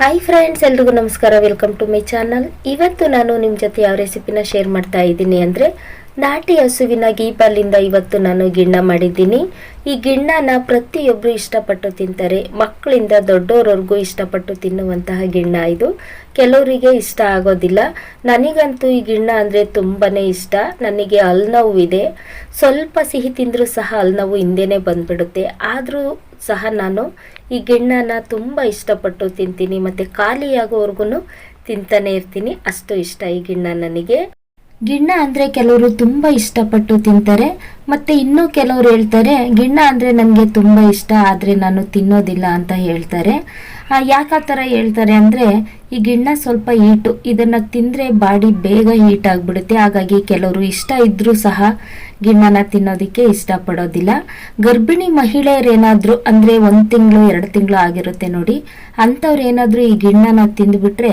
Hi friends ಎಲ್ರಿಗೂ ನಮಸ್ಕಾರ. Welcome to my channel ಇವತ್ತು ನಾನು ನಿಮ್ಮ ಜೊತೆ ಯಾವ ರೆಸಿಪಿನ ಶೇರ್ ಮಾಡ್ತಾ ಇದ್ದೀನಿ ಅಂದರೆ ನಾಟಿ ಹಸುವಿನ ಗೀಪಾಲಿಂದ ಇವತ್ತು ನಾನು ಗಿಣ್ಣ ಮಾಡಿದ್ದೀನಿ. ಈ ಗಿಣ್ಣನ ಪ್ರತಿಯೊಬ್ಬರು ಇಷ್ಟಪಟ್ಟು ತಿಂತಾರೆ. ಮಕ್ಕಳಿಂದ ದೊಡ್ಡೋರವರೆಗೂ ಇಷ್ಟಪಟ್ಟು ತಿನ್ನುವಂತಹ ಗಿಣ್ಣ ಇದು. ಕೆಲವರಿಗೆ ಇಷ್ಟ ಆಗೋದಿಲ್ಲ. ನನಗಂತೂ ಈ ಗಿಣ್ಣ ಅಂದರೆ ತುಂಬಾ ಇಷ್ಟ. ನನಗೆ ಹಲ್ನೋವು ಇದೆ. ಸ್ವಲ್ಪ ಸಿಹಿ ತಿಂದರೂ ಸಹ ಹಲ್ನೋವು ಹಿಂದೆನೇ ಬಂದ್ಬಿಡುತ್ತೆ. ಆದರೂ ಸಹ ನಾನು ಈ ಗಿಣ್ಣನ ತುಂಬ ಇಷ್ಟಪಟ್ಟು ತಿಂತೀನಿ. ಮತ್ತು ಖಾಲಿಯಾಗೋವರೆಗೂ ತಿಂತಾನೆ ಇರ್ತೀನಿ. ಅಷ್ಟು ಇಷ್ಟ ಈ ಗಿಣ್ಣ ನನಗೆ. ಗಿಣ್ಣ ಅಂದರೆ ಕೆಲವರು ತುಂಬ ಇಷ್ಟಪಟ್ಟು ತಿಂತಾರೆ, ಮತ್ತು ಇನ್ನೂ ಕೆಲವರು ಹೇಳ್ತಾರೆ, ಗಿಣ್ಣ ಅಂದರೆ ನನಗೆ ತುಂಬ ಇಷ್ಟ, ಆದರೆ ನಾನು ತಿನ್ನೋದಿಲ್ಲ ಅಂತ ಹೇಳ್ತಾರೆ. ಯಾಕೆ ಆ ಥರ ಹೇಳ್ತಾರೆ ಅಂದರೆ, ಈ ಗಿಣ್ಣ ಸ್ವಲ್ಪ ಹೀಟು, ಇದನ್ನು ತಿಂದರೆ ಬಾಡಿ ಬೇಗ ಹೀಟ್ ಆಗಿಬಿಡುತ್ತೆ, ಹಾಗಾಗಿ ಕೆಲವರು ಇಷ್ಟ ಇದ್ದರೂ ಸಹ ಗಿಣ್ಣನ ತಿನ್ನೋದಕ್ಕೆ ಇಷ್ಟಪಡೋದಿಲ್ಲ. ಗರ್ಭಿಣಿ ಮಹಿಳೆಯರೇನಾದರೂ ಅಂದರೆ ಒಂದು ತಿಂಗಳು, ಎರಡು ತಿಂಗಳು ಆಗಿರುತ್ತೆ ನೋಡಿ, ಅಂಥವ್ರು ಏನಾದರೂ ಈ ಗಿಣ್ಣನ ತಿಂದುಬಿಟ್ರೆ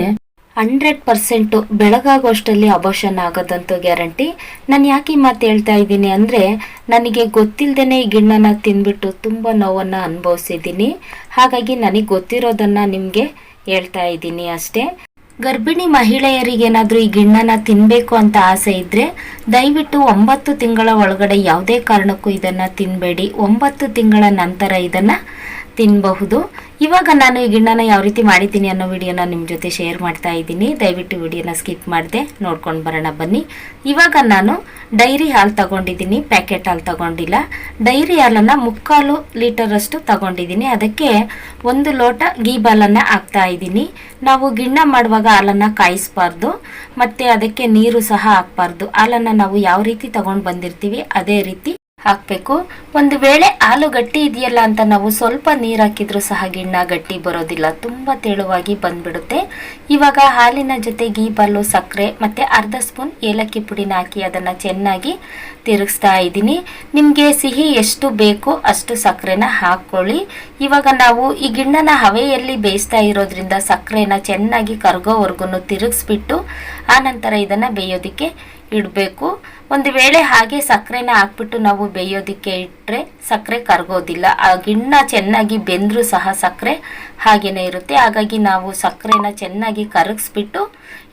ಹಂಡ್ರೆಡ್ ಪರ್ಸೆಂಟು ಬೆಳಗಾಗುವಷ್ಟರಲ್ಲಿ ಅಬೋಷನ್ ಆಗೋದಂತೂ ಗ್ಯಾರಂಟಿ. ನಾನು ಯಾಕೆ ಈ ಮಾತು ಹೇಳ್ತಾ ಇದ್ದೀನಿ ಅಂದರೆ, ನನಗೆ ಗೊತ್ತಿಲ್ಲದೇ ಈ ಗಿಣ್ಣನ ತಿಂದ್ಬಿಟ್ಟು ತುಂಬ ನೋವನ್ನು ಅನುಭವಿಸಿದ್ದೀನಿ. ಹಾಗಾಗಿ ನನಗೆ ಗೊತ್ತಿರೋದನ್ನು ನಿಮಗೆ ಹೇಳ್ತಾ ಇದ್ದೀನಿ ಅಷ್ಟೇ. ಗರ್ಭಿಣಿ ಮಹಿಳೆಯರಿಗೇನಾದರೂ ಈ ಗಿಣ್ಣನ ತಿನ್ನಬೇಕು ಅಂತ ಆಸೆ ಇದ್ದರೆ ದಯವಿಟ್ಟು ಒಂಬತ್ತು ತಿಂಗಳ ಒಳಗಡೆ ಯಾವುದೇ ಕಾರಣಕ್ಕೂ ಇದನ್ನು ತಿನ್ನಬೇಡಿ ಒಂಬತ್ತು ತಿಂಗಳ ನಂತರ ಇದನ್ನು ತಿನ್ನಬಹುದು ಇವಾಗ ನಾನು ಈ ಗಿಣ್ಣನ ಯಾವ ರೀತಿ ಮಾಡಿದ್ದೀನಿ ಅನ್ನೋ ವಿಡಿಯೋನ ನಿಮ್ಮ ಜೊತೆ ಶೇರ್ ಮಾಡ್ತಾ ಇದ್ದೀನಿ. ದಯವಿಟ್ಟು ವಿಡಿಯೋನ ಸ್ಕಿಪ್ ಮಾಡಿದೆ ನೋಡ್ಕೊಂಡು ಬರೋಣ ಬನ್ನಿ. ಇವಾಗ ನಾನು ಡೈರಿ ಹಾಲು ತಗೊಂಡಿದ್ದೀನಿ. ಪ್ಯಾಕೆಟ್ ಹಾಲು ತಗೊಂಡಿಲ್ಲ. ಡೈರಿ ಹಾಲನ್ನು ಮುಕ್ಕಾಲು ಲೀಟರಷ್ಟು ತಗೊಂಡಿದ್ದೀನಿ. ಅದಕ್ಕೆ ಒಂದು ಲೋಟ ಗೀ ಬಾಲನ್ನು ಹಾಕ್ತಾ ಇದ್ದೀನಿ. ನಾವು ಗಿಣ್ಣ ಮಾಡುವಾಗ ಹಾಲನ್ನು ಕಾಯಿಸಬಾರ್ದು. ಮತ್ತು ಅದಕ್ಕೆ ನೀರು ಸಹ ಹಾಕ್ಬಾರ್ದು. ಹಾಲನ್ನು ನಾವು ಯಾವ ರೀತಿ ತಗೊಂಡು ಬಂದಿರ್ತೀವಿ, ಅದೇ ರೀತಿ ಹಾಕಬೇಕು. ಒಂದು ವೇಳೆ ಹಾಲು ಗಟ್ಟಿ ಇದೆಯಲ್ಲ ಅಂತ ನಾವು ಸ್ವಲ್ಪ ನೀರು ಹಾಕಿದ್ರು ಸಹ ಗಿಣ್ಣ ಗಟ್ಟಿ ಬರೋದಿಲ್ಲ. ತುಂಬ ತೆಳುವಾಗಿ ಬಂದ್ಬಿಡುತ್ತೆ. ಇವಾಗ ಹಾಲಿನ ಜೊತೆ ಗೀ ಬಾಲು, ಸಕ್ಕರೆ ಮತ್ತು ಅರ್ಧ ಸ್ಪೂನ್ ಏಲಕ್ಕಿ ಪುಡಿನ ಹಾಕಿ ಅದನ್ನು ಚೆನ್ನಾಗಿ ತಿರುಗಿಸ್ತಾ ಇದ್ದೀನಿ. ನಿಮಗೆ ಸಿಹಿ ಎಷ್ಟು ಬೇಕೋ ಅಷ್ಟು ಸಕ್ಕರೆನ ಹಾಕ್ಕೊಳ್ಳಿ. ಇವಾಗ ನಾವು ಈ ಗಿಣ್ಣನ ಹವೆಯಲ್ಲಿ ಬೇಯಿಸ್ತಾ ಇರೋದ್ರಿಂದ ಸಕ್ಕರೆನ ಚೆನ್ನಾಗಿ ಕರಗೋವರೆಗೂ ತಿರುಗಿಸ್ಬಿಟ್ಟು ಆನಂತರ ಇದನ್ನು ಬೇಯೋದಕ್ಕೆ ಇಡಬೇಕು. ಒಂದು ವೇಳೆ ಹಾಗೆ ಸಕ್ಕರೆನ ಹಾಕ್ಬಿಟ್ಟು ನಾವು ಬೇಯೋದಕ್ಕೆ ಇಟ್ಟರೆ ಸಕ್ಕರೆ ಕರಗೋದಿಲ್ಲ. ಆ ಗಿಣ್ಣ ಚೆನ್ನಾಗಿ ಬೆಂದರೂ ಸಹ ಸಕ್ಕರೆ ಹಾಗೇನೆ ಇರುತ್ತೆ. ಹಾಗಾಗಿ ನಾವು ಸಕ್ಕರೆನ ಚೆನ್ನಾಗಿ ಕರಗಿಸ್ಬಿಟ್ಟು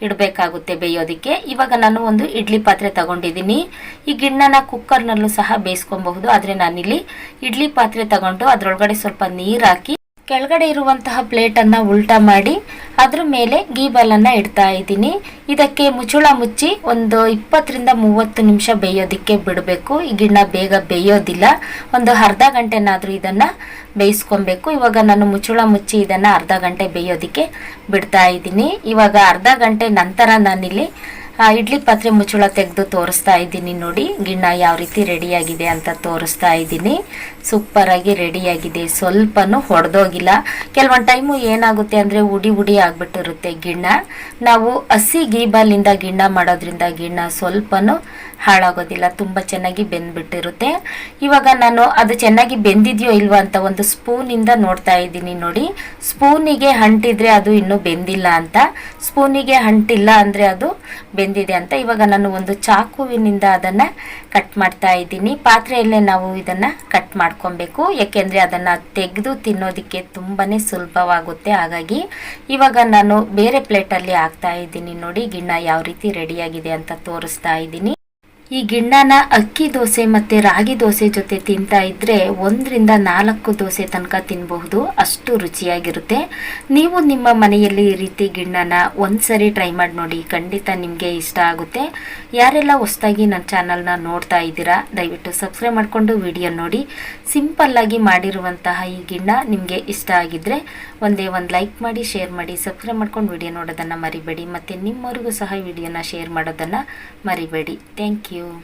ಇಡಬೇಕಾಗುತ್ತೆ ಬೇಯೋದಕ್ಕೆ. ಇವಾಗ ನಾನು ಒಂದು ಇಡ್ಲಿ ಪಾತ್ರೆ ತಗೊಂಡಿದ್ದೀನಿ. ಈ ಗಿಣ್ಣನ ಕುಕ್ಕರ್ನಲ್ಲೂ ಸಹ ಬೇಯಿಸ್ಕೊಬಹುದು. ಆದರೆ ನಾನಿಲ್ಲಿ ಇಡ್ಲಿ ಪಾತ್ರೆ ತಗೊಂಡು ಅದರೊಳಗಡೆ ಸ್ವಲ್ಪ ನೀರು ಹಾಕಿ ಕೆಳಗಡೆ ಇರುವಂತಹ ಪ್ಲೇಟನ್ನು ಉಲ್ಟಾ ಮಾಡಿ ಅದ್ರ ಮೇಲೆ ಗೀ ಬಾಲನ್ನು ಇಡ್ತಾ ಇದ್ದೀನಿ. ಇದಕ್ಕೆ ಮುಚ್ಚುಳ ಮುಚ್ಚಿ ಒಂದು ಇಪ್ಪತ್ತರಿಂದ ಮೂವತ್ತು ನಿಮಿಷ ಬೇಯೋದಕ್ಕೆ ಬಿಡಬೇಕು. ಈ ಗಿಣ್ಣ ಬೇಗ ಬೇಯೋದಿಲ್ಲ. ಒಂದು ಅರ್ಧ ಗಂಟೆನಾದರೂ ಇದನ್ನು ಬೇಯಿಸ್ಕೊಬೇಕು. ಇವಾಗ ನಾನು ಮುಚ್ಚುಳ ಮುಚ್ಚಿ ಇದನ್ನು ಅರ್ಧ ಗಂಟೆ ಬೇಯೋದಕ್ಕೆ ಬಿಡ್ತಾ ಇದ್ದೀನಿ. ಇವಾಗ ಅರ್ಧ ಗಂಟೆ ನಂತರ ನಾನಿಲ್ಲಿ ಇಡ್ಲಿ ಪಾತ್ರೆ ಮುಚ್ಚಳ ತೆಗೆದು ತೋರಿಸ್ತಾ ಇದ್ದೀನಿ ನೋಡಿ. ಗಿಣ್ಣ ಯಾವ ರೀತಿ ರೆಡಿಯಾಗಿದೆ ಅಂತ ತೋರಿಸ್ತಾ ಇದ್ದೀನಿ. ಸೂಪರಾಗಿ ರೆಡಿಯಾಗಿದೆ. ಸ್ವಲ್ಪನೂ ಹೊಡೆದೋಗಿಲ್ಲ. ಕೆಲವೊಂದು ಟೈಮು ಏನಾಗುತ್ತೆ ಅಂದರೆ ಉಡಿ ಉಡಿ ಆಗಿಬಿಟ್ಟಿರುತ್ತೆ ಗಿಣ್ಣ. ನಾವು ಹಸಿ ಗೀಬಾಲಿಂದ ಗಿಣ್ಣ ಮಾಡೋದ್ರಿಂದ ಗಿಣ್ಣ ಸ್ವಲ್ಪನೂ ಹಾಳಾಗೋದಿಲ್ಲ. ತುಂಬ ಚೆನ್ನಾಗಿ ಬೆಂದ್ಬಿಟ್ಟಿರುತ್ತೆ. ಇವಾಗ ನಾನು ಅದು ಚೆನ್ನಾಗಿ ಬೆಂದಿದೆಯೋ ಇಲ್ವಾ ಅಂತ ಒಂದು ಸ್ಪೂನಿಂದ ನೋಡ್ತಾ ಇದ್ದೀನಿ ನೋಡಿ. ಸ್ಪೂನಿಗೆ ಹಂಟಿದ್ರೆ ಅದು ಇನ್ನೂ ಬೆಂದಿಲ್ಲ ಅಂತ. ಸ್ಪೂನಿಗೆ ಅಂಟಿಲ್ಲ ಅಂದರೆ ಅದು ಬೆಂದಿದೆ ಅಂತ ಇವಾಗ ನಾನು ಒಂದು ಚಾಕುವಿನಿಂದ ಅದನ್ನು ಕಟ್ ಮಾಡ್ತಾ ಇದ್ದೀನಿ. ಪಾತ್ರೆಯಲ್ಲೇ ನಾವು ಇದನ್ನು ಕಟ್ ಮಾಡ್ಕೊಬೇಕು. ಯಾಕೆಂದರೆ ಅದನ್ನು ತೆಗೆದು ತಿನ್ನೋದಕ್ಕೆ ತುಂಬಾ ಸುಲಭವಾಗುತ್ತೆ. ಹಾಗಾಗಿ ಇವಾಗ ನಾನು ಬೇರೆ ಪ್ಲೇಟಲ್ಲಿ ಹಾಕ್ತಾ ಇದ್ದೀನಿ ನೋಡಿ. ಗಿಣ್ಣ ಯಾವ ರೀತಿ ರೆಡಿಯಾಗಿದೆ ಅಂತ ತೋರಿಸ್ತಾ ಇದ್ದೀನಿ. ಈ ಗಿಣ್ಣನ ಅಕ್ಕಿ ದೋಸೆ ಮತ್ತು ರಾಗಿ ದೋಸೆ ಜೊತೆ ತಿಂತಾ ಇದ್ದರೆ ಒಂದರಿಂದ ನಾಲ್ಕು ದೋಸೆ ತನಕ ತಿನ್ನಬಹುದು ಅಷ್ಟು ರುಚಿಯಾಗಿರುತ್ತೆ. ನೀವು ನಿಮ್ಮ ಮನೆಯಲ್ಲಿ ಈ ರೀತಿ ಗಿಣ್ಣನ ಒಂದ್ಸರಿ ಟ್ರೈ ಮಾಡಿ ನೋಡಿ, ಖಂಡಿತ ನಿಮಗೆ ಇಷ್ಟ ಆಗುತ್ತೆ. ಯಾರೆಲ್ಲ ಹೊಸದಾಗಿ ನನ್ನ ಚಾನಲ್ನ ನೋಡ್ತಾ ಇದ್ದೀರಾ, ದಯವಿಟ್ಟು ಸಬ್ಸ್ಕ್ರೈಬ್ ಮಾಡಿಕೊಂಡು ವಿಡಿಯೋ ನೋಡಿ. ಸಿಂಪಲ್ಲಾಗಿ ಮಾಡಿರುವಂತಹ ಈ ಗಿಣ್ಣ ನಿಮಗೆ ಇಷ್ಟ ಆಗಿದ್ದರೆ ಒಂದೇ ಒಂದು ಲೈಕ್ ಮಾಡಿ, ಶೇರ್ ಮಾಡಿ, ಸಬ್ಸ್ಕ್ರೈಬ್ ಮಾಡ್ಕೊಂಡು ವಿಡಿಯೋ ನೋಡೋದನ್ನು ಮರಿಬೇಡಿ. ಮತ್ತು ನಿಮ್ಮವರಿಗೂ ಸಹ ವಿಡಿಯೋನ ಶೇರ್ ಮಾಡೋದನ್ನು ಮರಿಬೇಡಿ. Thank you. you.